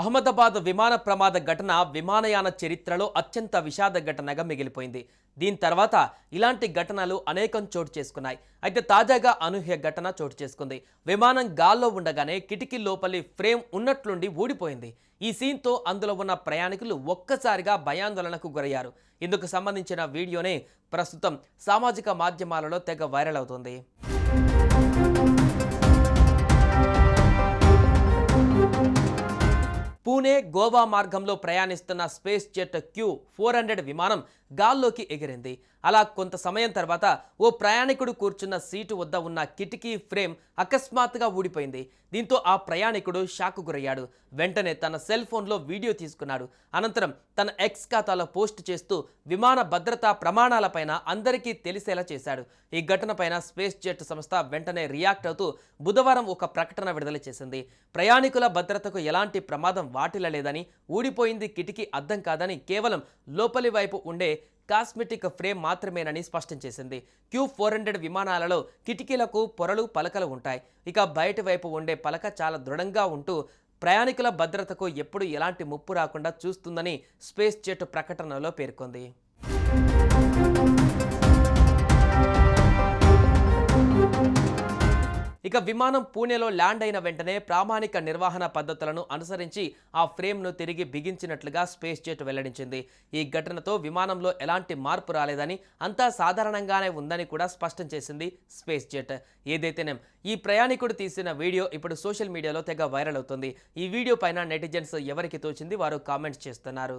అహ్మదాబాద్ విమాన ప్రమాద ఘటన విమానయాన చరిత్రలో అత్యంత విషాద ఘటనగా మిగిలిపోయింది. దీని తర్వాత ఇలాంటి ఘటనలు అనేకం చోటు చేసుకున్నాయి. అయితే తాజాగా అనూహ్య ఘటన చోటు చేసుకుంది. విమానం గాల్లో ఉండగానే కిటికీ లోపలి ఫ్రేమ్ ఉన్నట్లుండి ఊడిపోయింది. ఈ సీన్తో అందులో ఉన్న ప్రయాణికులు ఒక్కసారిగా భయాందోళనకు గురయ్యారు. ఇందుకు సంబంధించిన వీడియోనే ప్రస్తుతం సామాజిక మాధ్యమాలలో తెగ వైరల్ అవుతుంది. పూణే గోవా మార్గంలో ప్రయాణిస్తున్న SpiceJet Q four hundred విమానం గాల్లోకి ఎగిరింది. అలా కొంత సమయం తర్వాత ఓ ప్రయాణికుడు కూర్చున్న సీటు వద్ద ఉన్న కిటికీ ఫ్రేమ్ అకస్మాత్తుగా ఊడిపోయింది. దీంతో ఆ ప్రయాణికుడు షాక్ గురయ్యాడు. వెంటనే తన సెల్ ఫోన్లో వీడియో తీసుకున్నాడు. అనంతరం తన ఎక్స్ ఖాతాలో పోస్ట్ చేస్తూ విమాన భద్రతా ప్రమాణాలపైన అందరికీ తెలిసేలా చేశాడు. ఈ ఘటనపైన స్పేస్ జెట్ సంస్థ వెంటనే రియాక్ట్ అవుతూ బుధవారం ఒక ప్రకటన విడుదల చేసింది. ప్రయాణికుల భద్రతకు ఎలాంటి ప్రమాదం వాటిల్లలేదని ఊడిపోయింది కిటికీ అద్దం కాదని కేవలం లోపలి వైపు ఉండే కాస్మెటిక్ ఫ్రేమ్ మాత్రమేనని స్పష్టం చేసింది. క్యూ ఫోర్ హండ్రెడ్ విమానాలలో కిటికీలకు పొరలు పలకలు ఉంటాయి. ఇక బయటి వైపు ఉండే పలక చాలా దృఢంగా ఉంటూ ప్రయాణికుల భద్రతకు ఎప్పుడు ఎలాంటి ముప్పు రాకుండా చూస్తుందని స్పేస్ జెట్ ప్రకటనలో పేర్కొంది. ఇక విమానం పూణేలో ల్యాండ్ అయిన వెంటనే ప్రామాణిక నిర్వహణ పద్ధతులను అనుసరించి ఆ ఫ్రేమ్ను తిరిగి బిగించినట్లుగా స్పేస్ జెట్ వెల్లడించింది. ఈ ఘటనతో విమానంలో ఎలాంటి మార్పు రాలేదని అంతా సాధారణంగానే ఉందని కూడా స్పష్టం చేసింది స్పేస్ జెట్. ఏదైతేనేం ఈ ప్రయాణికుడు తీసిన వీడియో ఇప్పుడు సోషల్ మీడియాలో తెగ వైరల్ అవుతుంది. ఈ వీడియో పైన నెటిజన్స్ ఎవరికి తోచింది వారు కామెంట్స్ చేస్తున్నారు.